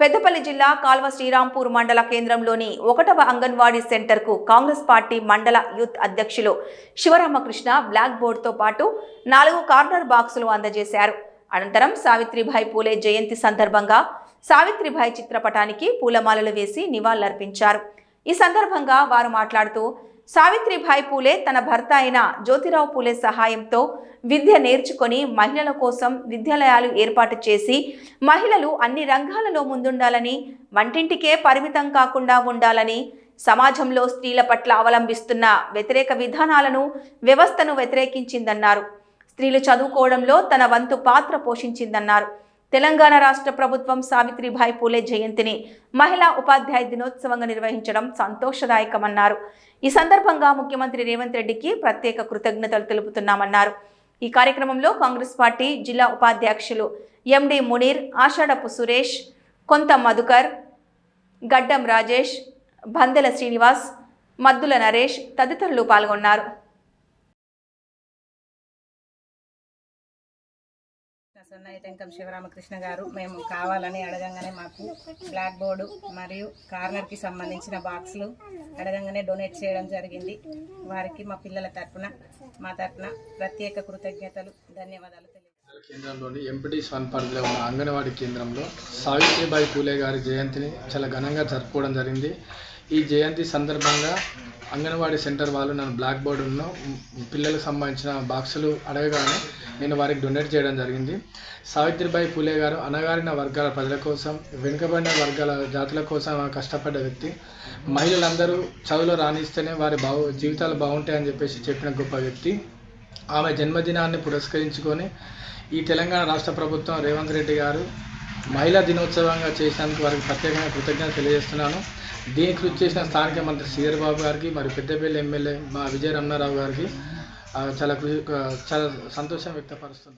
పెద్దపల్లి జిల్లా కాల్వ శ్రీరాంపూర్ మండల కేంద్రంలోని ఒకటవ అంగన్వాడీ సెంటర్కు కాంగ్రెస్ పార్టీ మండల యూత్ అధ్యక్షులు శివరామకృష్ణ బ్లాక్ బోర్డుతో పాటు నాలుగు కార్నర్ బాక్సులు అందజేశారు. అనంతరం సావిత్రిభాయ్ పూలే జయంతి సందర్భంగా సావిత్రిభాయ్ చిత్రపటానికి పూలమాలలు వేసి నివాళులర్పించారు. ఈ సందర్భంగా వారు మాట్లాడుతూ సావిత్రిభాయ్ పూలే తన భర్త అయిన జ్యోతిరావు పూలే సహాయంతో విద్య నేర్చుకొని మహిళల కోసం విద్యాలయాలు ఏర్పాటు చేసి మహిళలు అన్ని రంగాలలో ముందుండాలని వంటింటికే పరిమితం కాకుండా ఉండాలని సమాజంలో స్త్రీల పట్ల అవలంబిస్తున్న వ్యతిరేక విధానాలను వ్యవస్థను వ్యతిరేకించిందన్నారు. స్త్రీలు చదువుకోవడంలో తన వంతు పాత్ర పోషించిందన్నారు. తెలంగాణ రాష్ట్ర ప్రభుత్వం సావిత్రిబాయి పూలే జయంతిని మహిళా ఉపాధ్యాయ దినోత్సవంగా నిర్వహించడం సంతోషదాయకమన్నారు. ఈ సందర్భంగా ముఖ్యమంత్రి రేవంత్ రెడ్డికి ప్రత్యేక కృతజ్ఞతలు తెలుపుతున్నామన్నారు. ఈ కార్యక్రమంలో కాంగ్రెస్ పార్టీ జిల్లా ఉపాధ్యక్షులు ఎండి మునీర్ ఆషాఢపు సురేష్ కొంత మధుకర్ గడ్డం రాజేష్ బందెల శ్రీనివాస్ మద్దుల నరేష్ తదితరులు పాల్గొన్నారు. సన్నయ్య టెంకం శివరామకృష్ణ గారు మేము కావాలని అడగంగానే మాకు బ్లాక్ బోర్డు మరియు కార్నర్కి సంబంధించిన బాక్సులు అడగంగానే డొనేట్ చేయడం జరిగింది. వారికి మా పిల్లల తరపున మా తరపున ప్రత్యేక కృతజ్ఞతలు ధన్యవాదాలు కేంద్రంలోని ఎంపీటీ సన్ పరిధిలో ఉన్న అంగన్వాడీ కేంద్రంలో సావిత్రిబాయి పూలే గారి జయంతిని చాలా ఘనంగా జరుపుకోవడం జరిగింది. ఈ జయంతి సందర్భంగా అంగన్వాడీ సెంటర్ వాళ్ళు నన్ను బ్లాక్ బోర్డును పిల్లలకు సంబంధించిన బాక్సులు అడగగానే నేను వారికి డొనేట్ చేయడం జరిగింది. సావిత్రిబాయి పూలే గారు అనగారిన వర్గాల ప్రజల కోసం వెనుకబడిన వర్గాల జాతుల కోసం ఆమె కష్టపడ్డ వ్యక్తి. మహిళలందరూ చదువులో రాణిస్తేనే వారి బాగు జీవితాలు బాగుంటాయని చెప్పేసి చెప్పిన గొప్ప వ్యక్తి. ఆమె జన్మదినాన్ని పురస్కరించుకొని ఈ తెలంగాణ రాష్ట్ర ప్రభుత్వం రేవంత్ రెడ్డి గారు మహిళా దినోత్సవంగా చేసినందుకు వారికి ప్రత్యేకంగా కృతజ్ఞత తెలియజేస్తున్నాను. దీనికి కృషి చేసిన స్థానిక మంత్రి శ్రీధర్ బాబు గారికి మరియు పెద్దపల్లి ఎమ్మెల్యే మా విజయ రమణారావు గారికి చాలా చాలా సంతోషం వ్యక్తపరుస్తున్నాను